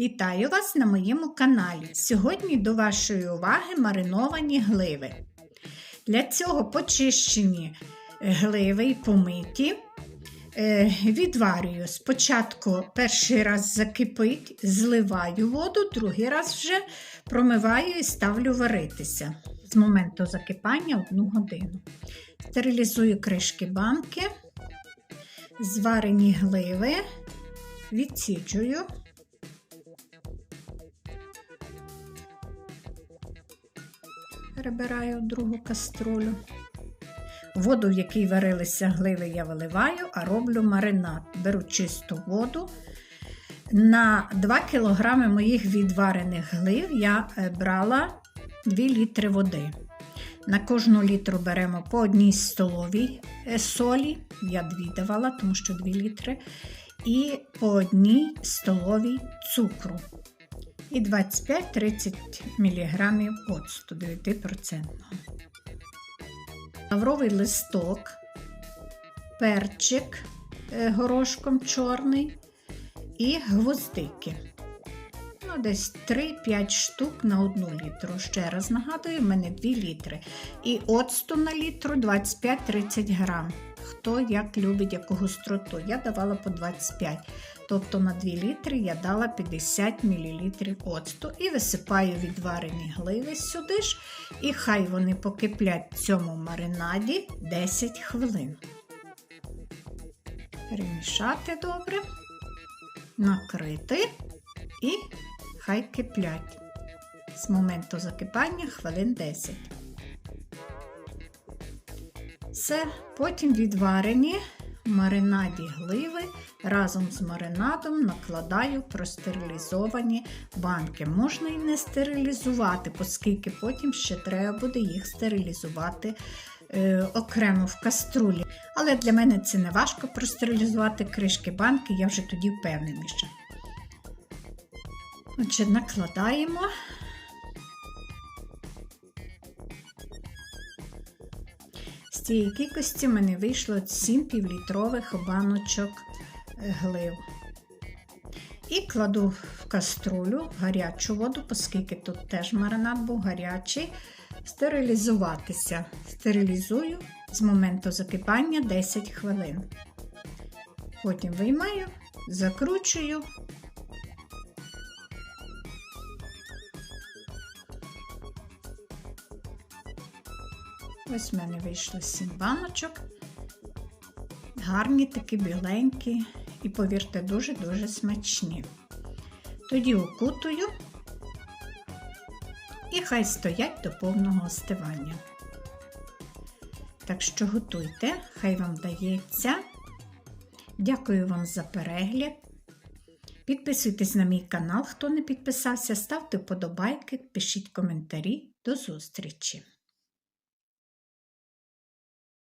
Вітаю вас на моєму каналі. Сьогодні до вашої уваги мариновані гливи. Для цього почищені гливи і помиті. Е, Відварюю. Спочатку перший раз закипить, зливаю воду, другий раз вже промиваю і ставлю варитися. З моменту закипання одну годину. Стерилізую кришки банки, зварені гливи, відсіджую. Перебираю другу каструлю. Воду, в якій варилися гливи, я виливаю, а роблю маринад. Беру чисту воду. На 2 кг моїх відварених глив я е, брала 2 літри води. На кожну літру беремо по одній столовій е, солі. Я дві давала, тому що 2 літри. І по одній столовій цукру. І 25-30 мг оцту 9%. Лавровий листок, перчик е, горошком чорний і гвоздики. Ну, Десь 3-5 штук на 1 літру. Ще раз нагадую, в мене 2 літри. І оцту на літру 25-30 грам. Хто як любить яку густроту. Я давала по 25. Тобто на 2 літри я дала 50 мл оцту і висипаю відварені гливи сюди ж. І хай вони покиплять в цьому маринаді 10 хвилин. Перемішати добре, накрити і хай киплять. З моменту закипання хвилин 10. Все, потім відварені маринаді гливи разом з маринадом накладаю простерилізовані банки. Можна і не стерилізувати, оскільки потім ще треба буде їх стерилізувати е, окремо в каструлі. Але для мене це не важко простерилізувати кришки банки, я вже тоді впевненіша. Отже, накладаємо. З цієї кількості в мене вийшло 7 півлітрових баночок е, глив. І кладу в каструлю гарячу воду, оскільки тут теж маринад був гарячий, стерилізуватися. Стерилізую з моменту закипання 10 хвилин. Потім виймаю, закручую. Ось в мене вийшло 7 баночок. Гарні такі біленькі і, повірте, дуже-дуже смачні. Тоді укутую і хай стоять до повного остивання. Так що готуйте, хай вам вдається. Дякую вам за перегляд. Підписуйтесь на мій канал, хто не підписався, ставте вподобайки, пишіть коментарі. До зустрічі!